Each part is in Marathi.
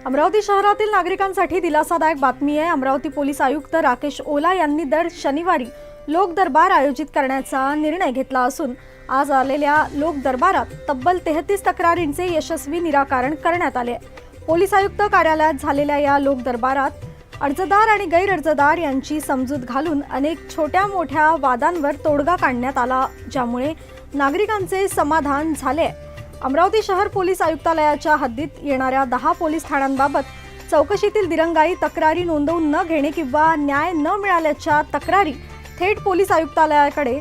अमरावती शहरातील नागरिकांसाठी दिलासादायक बातमी आहे. अमरावती पोलीस आयुक्त राकेश ओला यांनी दर शनिवारी लोक दरबार आयोजित करण्याचा निर्णय घेतला असून आज आलेल्या लोक दरबारात तब्बल तेहतीस तक्रारींचे यशस्वी निराकरण करण्यात आले पोलीस आयुक्त कार्यालयात झालेल्या या लोक दरबारात अर्जदार आणि गैरअर्जदार यांची समजूत घालून अनेक छोट्या मोठ्या वादांवर तोडगा काढण्यात आला ज्यामुळे नागरिकांचे समाधान झाले अमरावती शहर पोलीस आयुक्तालयाच्या हद्दीत येणाऱ्या दहा पोलीस ठाण्यांबाबत चौकशीतील दिरंगाई तक्रारी नोंदवून न घेणे किंवा न्याय न मिळाल्याच्या तक्रारी थेट पोलीस आयुक्तालयाकडे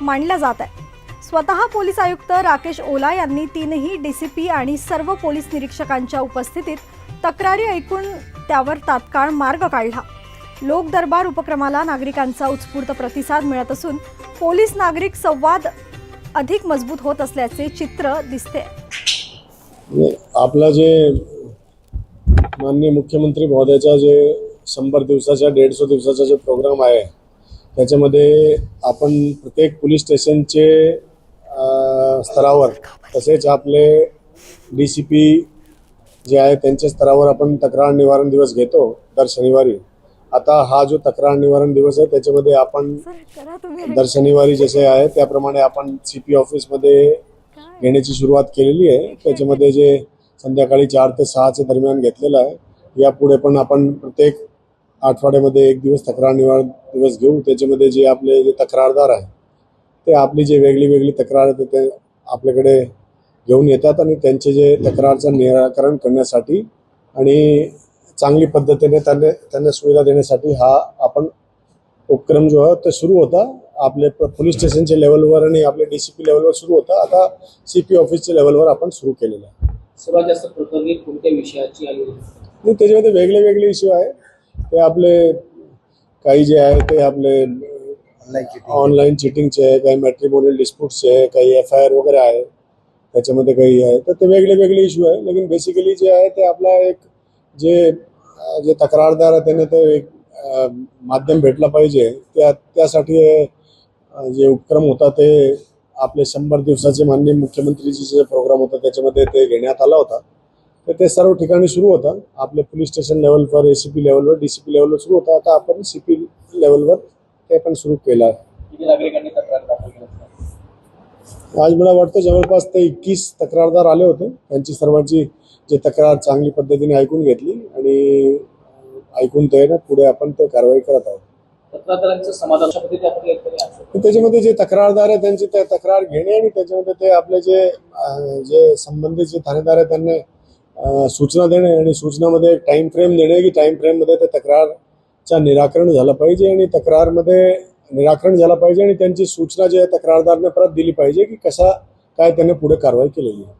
मांडल्या जात आहे स्वतः पोलीस आयुक्त राकेश ओला यांनी तीनही डी सी पी आणि सर्व पोलीस निरीक्षकांच्या उपस्थितीत तक्रारी ऐकून त्यावर तात्काळ मार्ग काढला. लोक दरबार उपक्रमाला नागरिकांचा उत्स्फूर्त प्रतिसाद मिळत असून पोलीस नागरिक संवाद अधिक मजबूत होत असल्याचे चित्र दिसते. आपला जे माननीय मुख्यमंत्री महोदयाचा जे शंभर दिवसाच्या दीडशे दिवसाचा जो प्रोग्राम आहे त्याच्यामध्ये आपण प्रत्येक पोलीस स्टेशनचे स्तरावर तसेच आपले डी सी पी जे आहे त्यांच्या स्तरावर आपण तक्रार निवारण दिवस घेतो दर शनिवारी. आता हा जो तक्रार निवारण दिवस आहे त्याच्यामध्ये आपण दर शनिवारी जसे आहे त्याप्रमाणे आपण सी पी ऑफिसमध्ये घेण्याची सुरुवात केलेली आहे. त्याच्यामध्ये जे संध्याकाळी चार ते सहाच्या दरम्यान घेतलेलं आहे. यापुढे पण आपण प्रत्येक आठवड्यामध्ये एक दिवस तक्रार निवारण दिवस घेऊ. त्याच्यामध्ये जे आपले जे तक्रारदार आहे ते आपली जे वेगळी वेगळी तक्रार आहे ते आपल्याकडे घेऊन येतात आणि त्यांचे जे तक्रारचं निराकरण करण्यासाठी आणि चांगली पद्धतीने त्यांना त्यांना सुविधा देण्यासाठी हा आपण उपक्रम जो आहे तो सुरू होता. आपले पोलीस स्टेशनच्या लेवलवर आणि आपल्या डी सी पी लेवलवर सुरू होता. आता सी पी ऑफिसच्या लेवलवर आपण सुरू केलेलं आहे. सर्वात जास्त प्रकरणी कोणत्या विषयाची आणि आणि त्याच्यामध्ये वेगळे वेगळे इश्यू आहे. ते आपले काही जे आहे ते आपले ऑनलाईन चिटिंगचे आहे काही मॅट्रिमोनियल डिस्प्यूटचे आहे काही एफ आय आर वगैरे आहे. त्याच्यामध्ये काही आहे. तर ते वेगळे वेगळे इश्यू आहे. लेकिन बेसिकली जे आहे ते आपला एक जे जे तक्रारदार आहे त्यांना ते एक माध्यम भेटला पाहिजे. त्या त्यासाठी जे उपक्रम होता ते आपले शंभर दिवसाचे माननीय मुख्यमंत्रीचे जे प्रोग्राम होता त्याच्यामध्ये ते घेण्यात आला होता. तर ते सर्व ठिकाणी सुरू होतं. आपले पोलीस स्टेशन लेवलवर ए सी पी लेवलवर डी सी पी लेवलवर सुरू होतं. आता आपण सी पी लेवलवर ते पण सुरू केली? आज मला वाटतं जवळपास ते एकवीस तक्रारदार आले होते. त्यांची सर्वांची जे तक्रार चांगली पद्धतीने ऐकून घेतली आणि ऐकून ते ना पुढे आपण ते कारवाई करत आहोत. त्याच्यामध्ये जे तक्रारदार आहे त्यांची ते तक्रार घेणे आणि त्याच्यामध्ये ते आपले जे जे संबंधित जे ठाणेदार आहे त्यांना सूचना देणे आणि सूचनामध्ये एक टाइम फ्रेम देणे की टाइम फ्रेममध्ये ते तक्रारचं निराकरण झालं पाहिजे आणि तक्रारमध्ये निराकरण झालं पाहिजे आणि त्यांची सूचना जी आहे तक्रारदारने परत दिली पाहिजे की कसा काय त्याने पुढे कारवाई केलेली आहे.